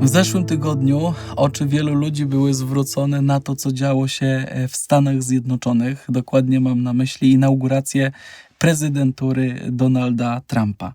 W zeszłym tygodniu oczy wielu ludzi były zwrócone na to, co działo się e, w Stanach Zjednoczonych. Dokładnie mam na myśli inaugurację prezydentury Donalda Trumpa.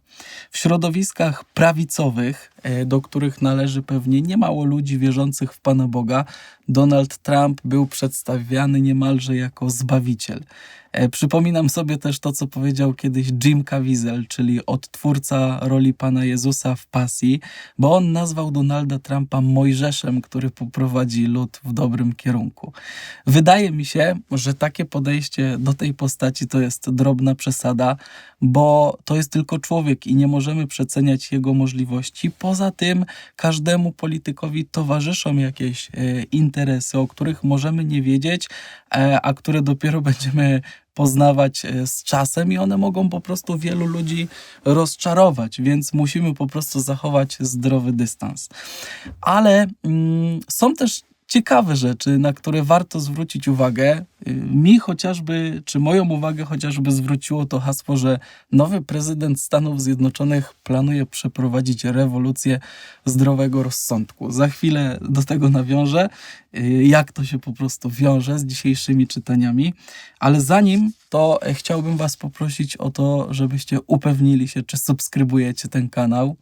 W środowiskach prawicowych, e, do których należy pewnie niemało ludzi wierzących w Pana Boga, Donald Trump był przedstawiany niemalże jako zbawiciel. E, Przypominam sobie też to, co powiedział kiedyś Jim Caviezel, czyli odtwórca roli Pana Jezusa w Pasji, bo on nazwał Donalda Trumpa Mojżeszem, który poprowadzi lud w dobrym kierunku. Wydaje mi się, że takie podejście do tej postaci to jest drobna przesada, bo to jest tylko człowiek i nie możemy przeceniać jego możliwości. Poza tym każdemu politykowi towarzyszą jakieś e, interesy, o których możemy nie wiedzieć, e, a które dopiero będziemy poznawać e, z czasem i one mogą po prostu wielu ludzi rozczarować, więc musimy po prostu zachować zdrowy dystans. Ale mm, są też ciekawe rzeczy, na które warto zwrócić uwagę. Y, Mi chociażby, czy moją uwagę chociażby zwróciło to hasło, że nowy prezydent Stanów Zjednoczonych planuje przeprowadzić rewolucję zdrowego rozsądku. Za chwilę do tego nawiążę, y, jak to się po prostu wiąże z dzisiejszymi czytaniami, ale zanim to e, chciałbym Was poprosić o to, żebyście upewnili się, czy subskrybujecie ten kanał.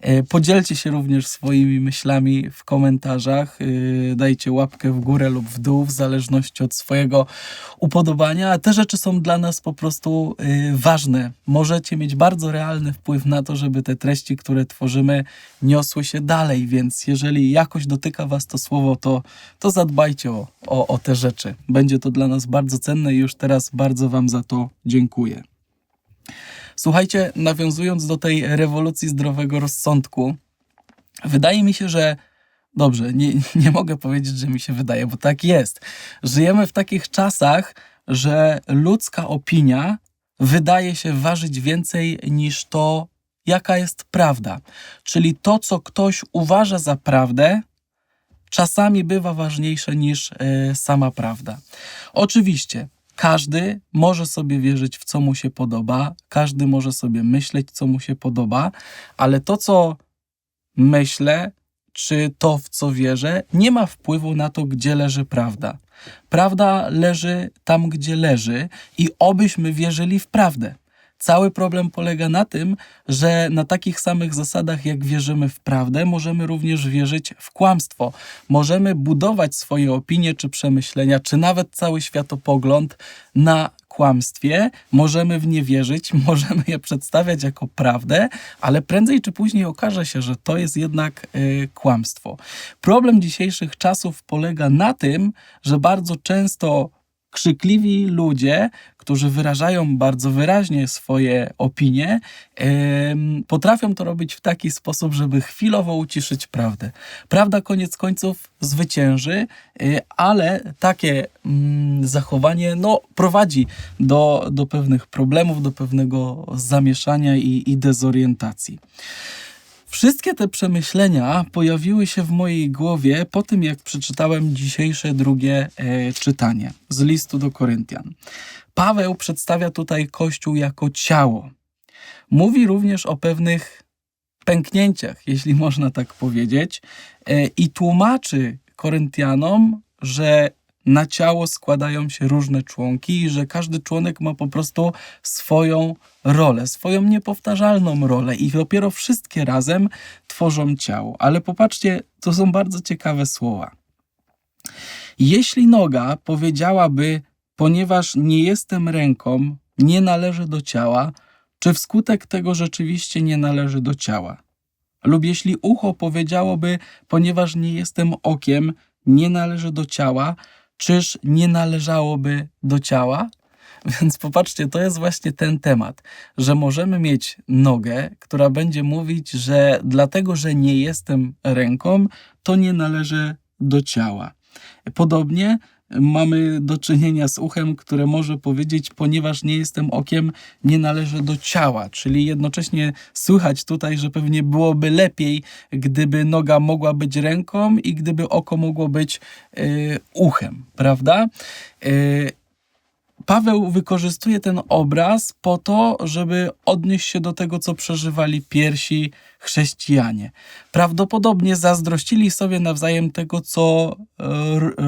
E, Podzielcie się również swoimi myślami w komentarzach. e, Dajcie łapkę w górę lub w dół, w zależności od swojego upodobania. Te rzeczy są dla nas po prostu ważne. Możecie mieć bardzo realny wpływ na to, żeby te treści, które tworzymy, niosły się dalej. Więc jeżeli jakoś dotyka Was to słowo, to, to zadbajcie o, o, o te rzeczy. Będzie to dla nas bardzo cenne i już teraz bardzo Wam za to dziękuję. Słuchajcie, nawiązując do tej rewolucji zdrowego rozsądku, wydaje mi się, że dobrze, nie, nie mogę powiedzieć, że mi się wydaje, bo tak jest. Żyjemy w takich czasach, że ludzka opinia wydaje się ważyć więcej niż to, jaka jest prawda. Czyli to, co ktoś uważa za prawdę, czasami bywa ważniejsze niż e, sama prawda. Oczywiście, każdy może sobie wierzyć w co mu się podoba, każdy może sobie myśleć, co mu się podoba, ale to, co myślę, czy to, w co wierzę, nie ma wpływu na to, gdzie leży prawda. Prawda leży tam, gdzie leży, i obyśmy wierzyli w prawdę. Cały problem polega na tym, że na takich samych zasadach, jak wierzymy w prawdę, możemy również wierzyć w kłamstwo. Możemy budować swoje opinie czy przemyślenia, czy nawet cały światopogląd na kłamstwie, możemy w nie wierzyć, możemy je przedstawiać jako prawdę, ale prędzej czy później okaże się, że to jest jednak y, kłamstwo. Problem dzisiejszych czasów polega na tym, że bardzo często krzykliwi ludzie, którzy wyrażają bardzo wyraźnie swoje opinie, potrafią to robić w taki sposób, żeby chwilowo uciszyć prawdę. Prawda koniec końców zwycięży, y, ale takie mm, zachowanie no, prowadzi do, do pewnych problemów, do pewnego zamieszania i, i dezorientacji. Wszystkie te przemyślenia pojawiły się w mojej głowie po tym, jak przeczytałem dzisiejsze drugie e, czytanie z listu do Koryntian. Paweł przedstawia tutaj Kościół jako ciało. Mówi również o pewnych pęknięciach, jeśli można tak powiedzieć, e, i tłumaczy Koryntianom, że na ciało składają się różne członki i że każdy członek ma po prostu swoją rolę, swoją niepowtarzalną rolę i dopiero wszystkie razem tworzą ciało. Ale popatrzcie, to są bardzo ciekawe słowa. Jeśli noga powiedziałaby, ponieważ nie jestem ręką, nie należy do ciała, czy wskutek tego rzeczywiście nie należy do ciała? Lub jeśli ucho powiedziałoby, ponieważ nie jestem okiem, nie należy do ciała, czyż nie należałoby do ciała? Więc popatrzcie, to jest właśnie ten temat, że możemy mieć nogę, która będzie mówić, że dlatego, że nie jestem ręką, to nie należy do ciała. Podobnie mamy do czynienia z uchem, które może powiedzieć, ponieważ nie jestem okiem, nie należy do ciała. Czyli jednocześnie słychać tutaj, że pewnie byłoby lepiej, gdyby noga mogła być ręką i gdyby oko mogło być y, uchem, prawda? Y, Paweł wykorzystuje ten obraz po to, żeby odnieść się do tego, co przeżywali pierwsi chrześcijanie. Prawdopodobnie zazdrościli sobie nawzajem tego, co e,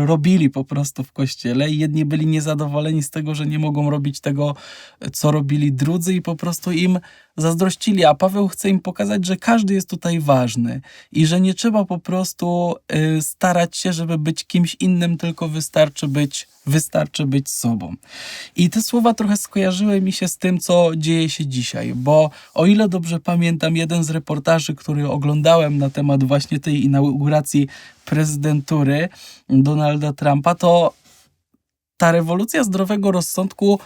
robili po prostu w kościele. Jedni byli niezadowoleni z tego, że nie mogą robić tego, co robili drudzy, i po prostu im zazdrościli. A Paweł chce im pokazać, że każdy jest tutaj ważny i że nie trzeba po prostu y, starać się, żeby być kimś innym, tylko wystarczy być, wystarczy być sobą. I te słowa trochę skojarzyły mi się z tym, co dzieje się dzisiaj, bo o ile dobrze pamiętam, jeden z reportaży, który oglądałem na temat właśnie tej inauguracji prezydentury Donalda Trumpa, to ta rewolucja zdrowego rozsądku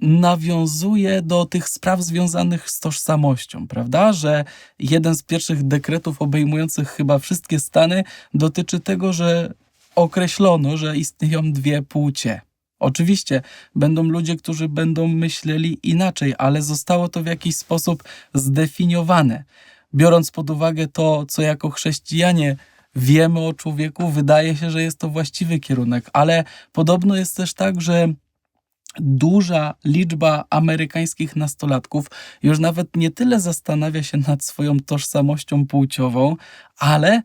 nawiązuje do tych spraw związanych z tożsamością, prawda? Że jeden z pierwszych dekretów obejmujących chyba wszystkie Stany dotyczy tego, że określono, że istnieją dwie płcie. Oczywiście będą ludzie, którzy będą myśleli inaczej, ale zostało to w jakiś sposób zdefiniowane. Biorąc pod uwagę to, co jako chrześcijanie wiemy o człowieku, wydaje się, że jest to właściwy kierunek, ale podobno jest też tak, że duża liczba amerykańskich nastolatków już nawet nie tyle zastanawia się nad swoją tożsamością płciową, ale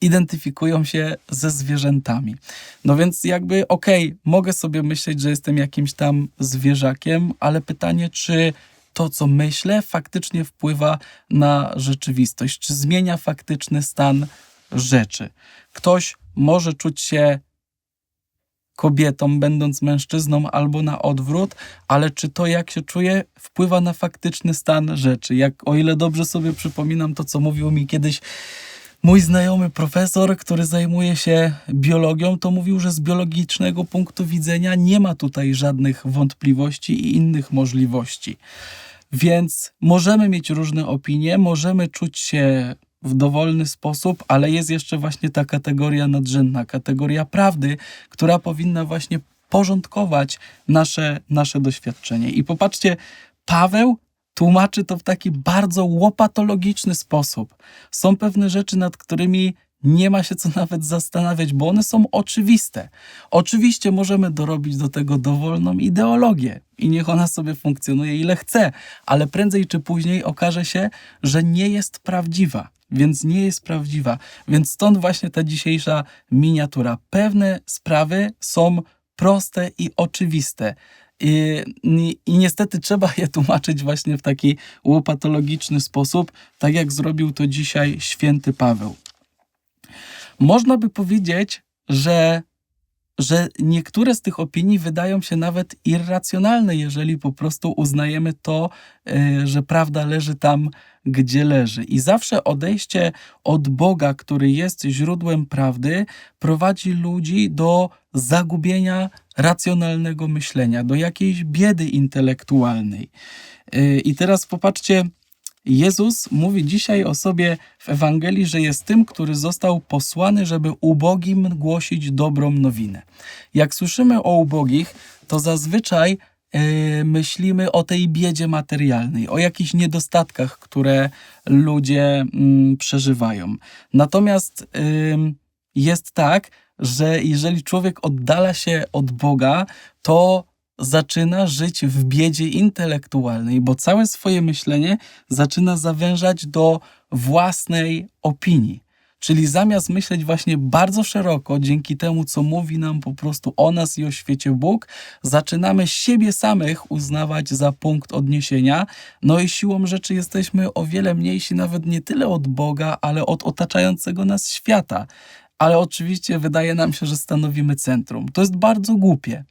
identyfikują się ze zwierzętami. No więc jakby okej, mogę sobie myśleć, że jestem jakimś tam zwierzakiem, ale pytanie, czy to, co myślę, faktycznie wpływa na rzeczywistość, czy zmienia faktyczny stan rzeczy. Ktoś może czuć się kobietą, będąc mężczyzną, albo na odwrót, ale czy to, jak się czuje, wpływa na faktyczny stan rzeczy? Jak, o ile dobrze sobie przypominam to, co mówił mi kiedyś mój znajomy profesor, który zajmuje się biologią, to mówił, że z biologicznego punktu widzenia nie ma tutaj żadnych wątpliwości i innych możliwości. Więc możemy mieć różne opinie, możemy czuć się w dowolny sposób, ale jest jeszcze właśnie ta kategoria nadrzędna, kategoria prawdy, która powinna właśnie porządkować nasze, nasze doświadczenie. I popatrzcie, Paweł tłumaczy to w taki bardzo łopatologiczny sposób. Są pewne rzeczy, nad którymi nie ma się co nawet zastanawiać, bo one są oczywiste. Oczywiście możemy dorobić do tego dowolną ideologię i niech ona sobie funkcjonuje ile chce, ale prędzej czy później okaże się, że nie jest prawdziwa. Więc nie jest prawdziwa. Więc stąd właśnie ta dzisiejsza miniatura. Pewne sprawy są proste i oczywiste. I, i, niestety trzeba je tłumaczyć właśnie w taki łopatologiczny sposób, tak jak zrobił to dzisiaj święty Paweł. Można by powiedzieć, że, że niektóre z tych opinii wydają się nawet irracjonalne, jeżeli po prostu uznajemy to, y, że prawda leży tam, gdzie leży. I zawsze odejście od Boga, który jest źródłem prawdy, prowadzi ludzi do zagubienia racjonalnego myślenia, do jakiejś biedy intelektualnej. Y, I teraz popatrzcie, Jezus mówi dzisiaj o sobie w Ewangelii, że jest tym, który został posłany, żeby ubogim głosić dobrą nowinę. Jak słyszymy o ubogich, to zazwyczaj yy, myślimy o tej biedzie materialnej, o jakichś niedostatkach, które ludzie yy, przeżywają. Natomiast jest tak, że jeżeli człowiek oddala się od Boga, to zaczyna żyć w biedzie intelektualnej, bo całe swoje myślenie zaczyna zawężać do własnej opinii. Czyli zamiast myśleć właśnie bardzo szeroko, dzięki temu, co mówi nam po prostu o nas i o świecie Bóg, zaczynamy siebie samych uznawać za punkt odniesienia. No i siłą rzeczy jesteśmy o wiele mniejsi, nawet nie tyle od Boga, ale od otaczającego nas świata. Ale oczywiście wydaje nam się, że stanowimy centrum. To jest bardzo głupie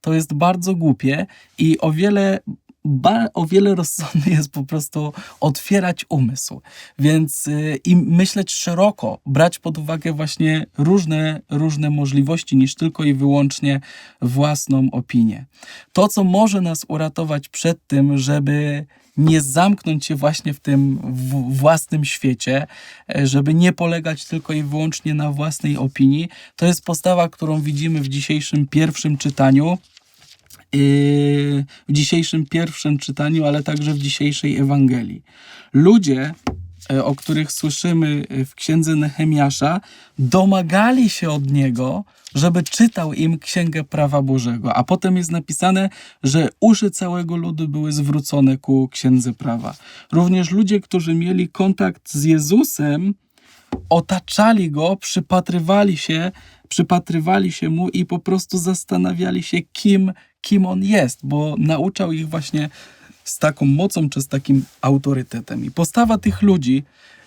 to jest bardzo głupie i o wiele ba, o wiele rozsądniej jest po prostu otwierać umysł. Więc y, i myśleć szeroko, brać pod uwagę właśnie różne, różne możliwości niż tylko i wyłącznie własną opinię. To, co może nas uratować przed tym, żeby nie zamknąć się właśnie w tym w własnym świecie, e, żeby nie polegać tylko i wyłącznie na własnej opinii, to jest postawa, którą widzimy w dzisiejszym pierwszym czytaniu w dzisiejszym pierwszym czytaniu, ale także w dzisiejszej Ewangelii. Ludzie e, o których słyszymy e, w księdze Nehemiasza, domagali się od niego, żeby czytał im księgę prawa Bożego. A potem jest napisane, że uszy całego ludu były zwrócone ku księdze prawa. Również ludzie, którzy mieli kontakt z Jezusem, otaczali go, przypatrywali się, przypatrywali się mu i po prostu zastanawiali się, kim, kim on jest, bo nauczał ich właśnie z taką mocą czy z takim autorytetem. I postawa tych ludzi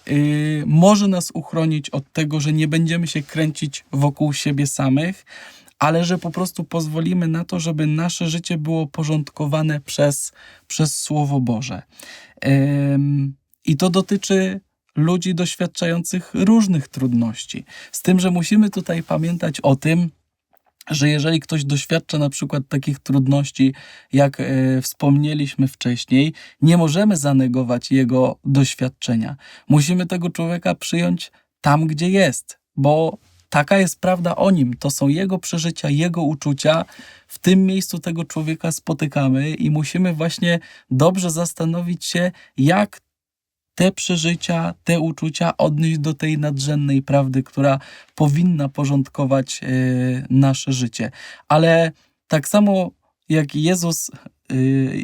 yy, może nas uchronić od tego, że nie będziemy się kręcić wokół siebie samych, ale że po prostu pozwolimy na to, żeby nasze życie było porządkowane przez, przez Słowo Boże. Ym, I to dotyczy ludzi doświadczających różnych trudności. Z tym, że musimy tutaj pamiętać o tym, że jeżeli ktoś doświadcza na przykład takich trudności, jak e, wspomnieliśmy wcześniej, nie możemy zanegować jego doświadczenia. Musimy tego człowieka przyjąć tam, gdzie jest, bo taka jest prawda o nim. To są jego przeżycia, jego uczucia. W tym miejscu tego człowieka spotykamy i musimy właśnie dobrze zastanowić się, jak te przeżycia, te uczucia odnieść do tej nadrzędnej prawdy, która powinna porządkować e, nasze życie. Ale tak samo jak Jezus e,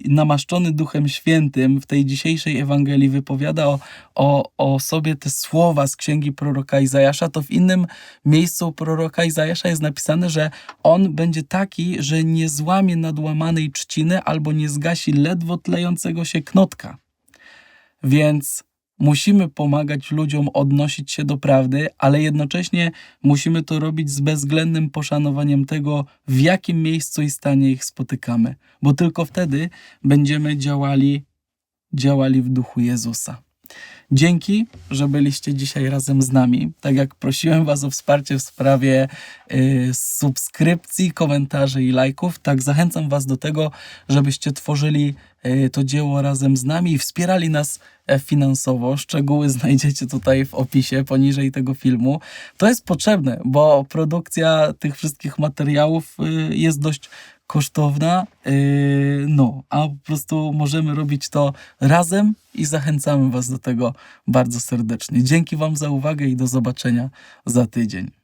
namaszczony Duchem Świętym w tej dzisiejszej Ewangelii wypowiada o, o, o sobie te słowa z księgi proroka Izajasza, to w innym miejscu proroka Izajasza jest napisane, że on będzie taki, że nie złamie nadłamanej trzciny albo nie zgasi ledwo tlejącego się knotka. Więc musimy pomagać ludziom odnosić się do prawdy, ale jednocześnie musimy to robić z bezwzględnym poszanowaniem tego, w jakim miejscu i stanie ich spotykamy, bo tylko wtedy będziemy działali, działali w duchu Jezusa. Dzięki, że byliście dzisiaj razem z nami. Tak jak prosiłem Was o wsparcie w sprawie y, subskrypcji, komentarzy i lajków, tak zachęcam Was do tego, żebyście tworzyli to dzieło razem z nami i wspierali nas e, finansowo. Szczegóły znajdziecie tutaj w opisie poniżej tego filmu. To jest potrzebne, bo produkcja tych wszystkich materiałów y, jest dość kosztowna, no, a po prostu możemy robić to razem i zachęcamy Was do tego bardzo serdecznie. Dzięki Wam za uwagę i do zobaczenia za tydzień.